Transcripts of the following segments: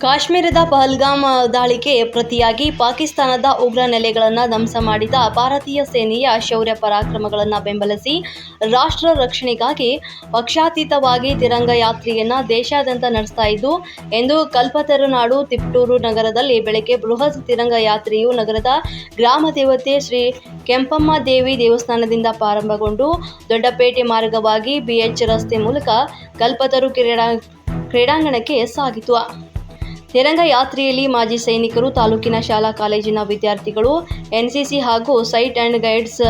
ಕಾಶ್ಮೀರದ ಪಹಲ್ಗಾಮ್ ದಾಳಿಗೆ ಪ್ರತಿಯಾಗಿ ಪಾಕಿಸ್ತಾನದ ಉಗ್ರ ನೆಲೆಗಳನ್ನು ಧ್ವಂಸ ಮಾಡಿದ ಭಾರತೀಯ ಸೇನೆಯ ಶೌರ್ಯ ಪರಾಕ್ರಮಗಳನ್ನು ಬೆಂಬಲಿಸಿ ರಾಷ್ಟ್ರ ರಕ್ಷಣೆಗಾಗಿ ಪಕ್ಷಾತೀತವಾಗಿ ತಿರಂಗ ಯಾತ್ರೆಯನ್ನು ದೇಶಾದ್ಯಂತ ನಡೆಸ್ತಾ ಇದ್ದು ಎಂದು ಕಲ್ಪತರುನಾಡು ತಿಪ್ಟೂರು ನಗರದಲ್ಲಿ ಬೆಳಗ್ಗೆ ಬೃಹತ್ ತಿರಂಗ ಯಾತ್ರೆಯು ನಗರದ ಗ್ರಾಮ ದೇವತೆ ಶ್ರೀ ಕೆಂಪಮ್ಮ ದೇವಿ ದೇವಸ್ಥಾನದಿಂದ ಪ್ರಾರಂಭಗೊಂಡು, ದೊಡ್ಡಪೇಟೆ ಮಾರ್ಗವಾಗಿ ಬಿಎಚ್ ರಸ್ತೆ ಮೂಲಕ ಕಲ್ಪತರು ಕ್ರೀಡಾ, ಕ್ರೀಡಾಂಗಣಕ್ಕೆ ಸಾಗಿತು. ತಿರಂಗ ಯಾತ್ರೆಯಲ್ಲಿ ಮಾಜಿ ಸೈನಿಕರು, ತಾಲೂಕಿನ ಶಾಲಾ ಕಾಲೇಜಿನ ವಿದ್ಯಾರ್ಥಿಗಳು, ಎನ್ಸಿಸಿ ಹಾಗೂ ಸೈಟ್ ಆ್ಯಂಡ್ ಗೈಡ್ಸ್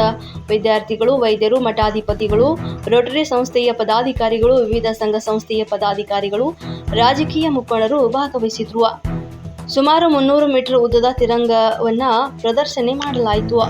ವಿದ್ಯಾರ್ಥಿಗಳು, ವೈದ್ಯರು, ಮಠಾಧಿಪತಿಗಳು, ರೋಟರಿ ಸಂಸ್ಥೆಯ ಪದಾಧಿಕಾರಿಗಳು, ವಿವಿಧ ಸಂಘ ಸಂಸ್ಥೆಯ ಪದಾಧಿಕಾರಿಗಳು, ರಾಜಕೀಯ ಮುಖಂಡರು ಭಾಗವಹಿಸಿದ್ರು. ಸುಮಾರು ಮುನ್ನೂರು ಮೀಟರ್ ಉದ್ದದ ತಿರಂಗವನ್ನು ಪ್ರದರ್ಶನ ಮಾಡಲಾಯಿತು.